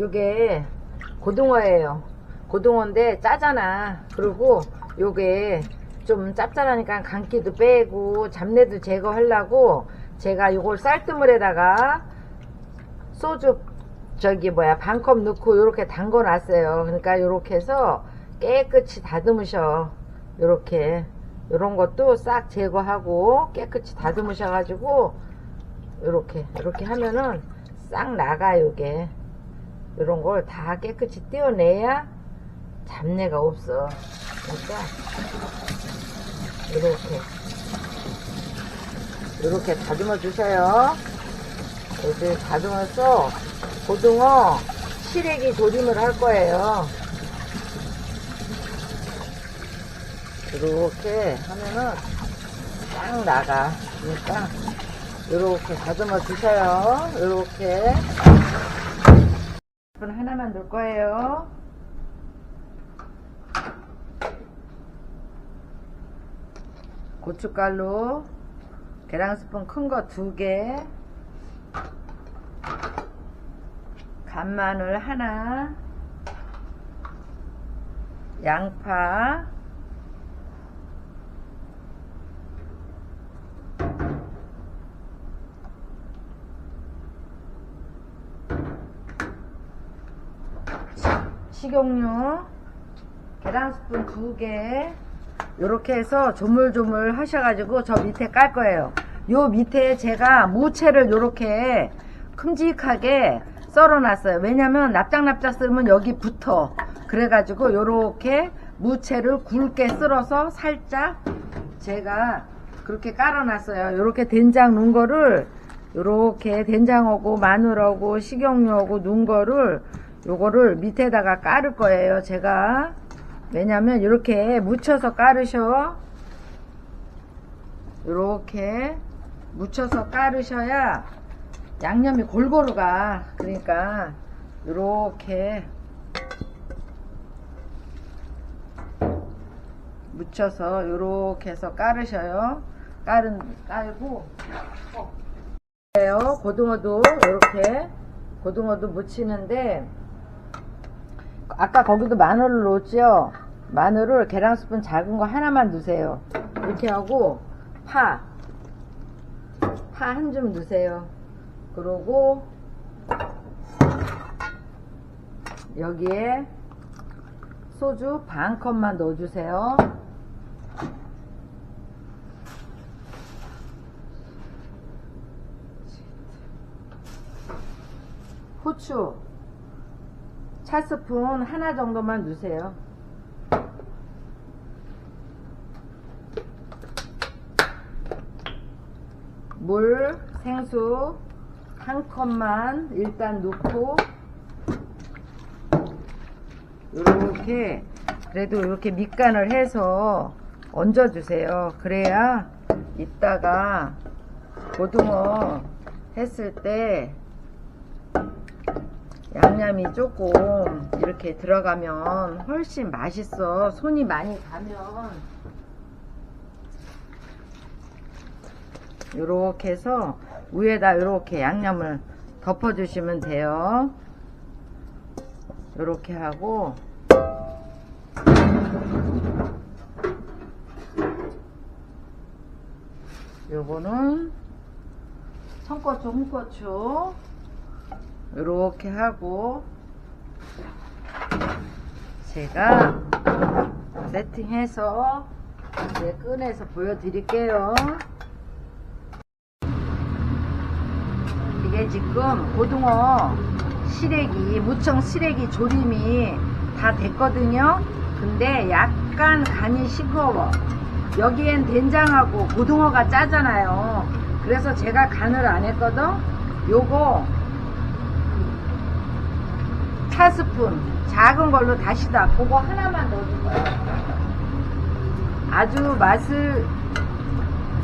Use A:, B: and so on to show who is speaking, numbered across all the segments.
A: 요게 고등어예요. 고등어인데 짜잖아. 그리고 요게 좀 짭짤하니까 간기도 빼고 잡내도 제거하려고 제가 요걸 쌀뜨물에다가 소주 저기 뭐야 반컵 넣고 요렇게 담궈 놨어요. 그러니까 요렇게 해서 깨끗이 다듬으셔. 요렇게 요런 것도 싹 제거하고 깨끗이 다듬으셔 가지고 요렇게 요렇게 하면은 싹 나가 요게 요런 걸 다 깨끗이 떼어내야 잡내가 없어. 그러니까 이렇게 이렇게 다듬어 주세요. 이렇게 다듬어서 고등어 시래기 조림을 할 거예요. 이렇게 하면은 딱 나가. 그러니까 이렇게 다듬어 주세요. 이렇게 분 하나만 넣을 거예요. 고춧가루 계란 스푼 큰 거 두 개, 간마늘 하나, 양파, 식용유 계란 스푼 두개 요렇게 해서 조물조물 하셔가지고 저 밑에 깔 거예요. 요 밑에 제가 무채를 요렇게 큼직하게 썰어 놨어요. 왜냐면 납작납작 썰면 여기 붙어. 그래가지고 요렇게 무채를 굵게 썰어서 살짝 제가 그렇게 깔아 놨어요. 요렇게 된장 넣은 거를 요렇게 된장하고 마늘하고 식용유하고 넣은 거를 요거를 밑에다가 깔을 거예요 제가. 왜냐면 이렇게 묻혀서 깔으셔. 이렇게 묻혀서 깔으셔야 양념이 골고루 가. 그러니까 이렇게 묻혀서 이렇게 해서 깔으셔요. 깔은 깔고. 요. 고등어도 이렇게 고등어도 묻히는데 아까 거기도 마늘을 넣었죠? 마늘을 계란 스푼 작은 거 하나만 넣으세요. 이렇게 하고 파. 파 한 줌 넣으세요. 그러고 여기에 소주 반 컵만 넣어주세요. 후추 차 스푼 하나 정도만 넣으세요. 물, 생수 한 컵만 일단 넣고 이렇게 그래도 이렇게 밑간을 해서 얹어주세요. 그래야 이따가 고등어 했을 때 양념이 조금 이렇게 들어가면 훨씬 맛있어. 손이 많이 가면 이렇게 해서 위에다 이렇게 양념을 덮어 주시면 돼요. 이렇게 하고 요거는 청고추, 홍고추 이렇게 하고 제가 세팅해서 이제 꺼내서 보여드릴게요. 이게 지금 고등어 시래기, 무청 시래기 조림이 다 됐거든요. 근데 약간 간이 싱거워. 여기엔 된장하고 고등어가 짜잖아요. 그래서 제가 간을 안 했거든. 요거 차 스푼 작은 걸로 다시다. 그거 하나만 넣어줄 거예요 아주 맛을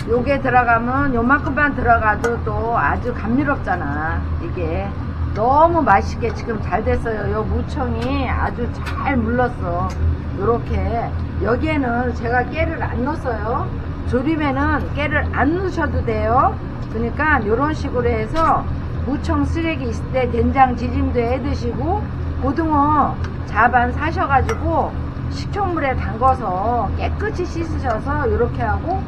A: 요게 들어가면 요만큼만 들어가도 또 아주 감미롭잖아. 이게 너무 맛있게 지금 잘 됐어요. 요 무청이 아주 잘 물렀어. 요렇게. 여기에는 제가 깨를 안 넣었어요. 조림에는 깨를 안 넣으셔도 돼요. 그러니까 요런 식으로 해서 무청 쓰레기 있을 때 된장 지짐도 해 드시고 고등어 자반 사셔가지고 식초물에 담궈서 깨끗이 씻으셔서 이렇게 하고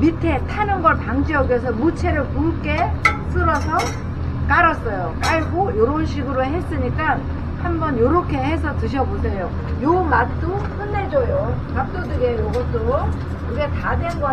A: 밑에 타는 걸 방지하기 무채를 굵게 쓸어서 깔았어요. 깔고 이런 식으로 했으니까 한번 이렇게 해서 드셔보세요. 요 맛도 끝내줘요. 밥도둑에 요것도 이게 다 된 거.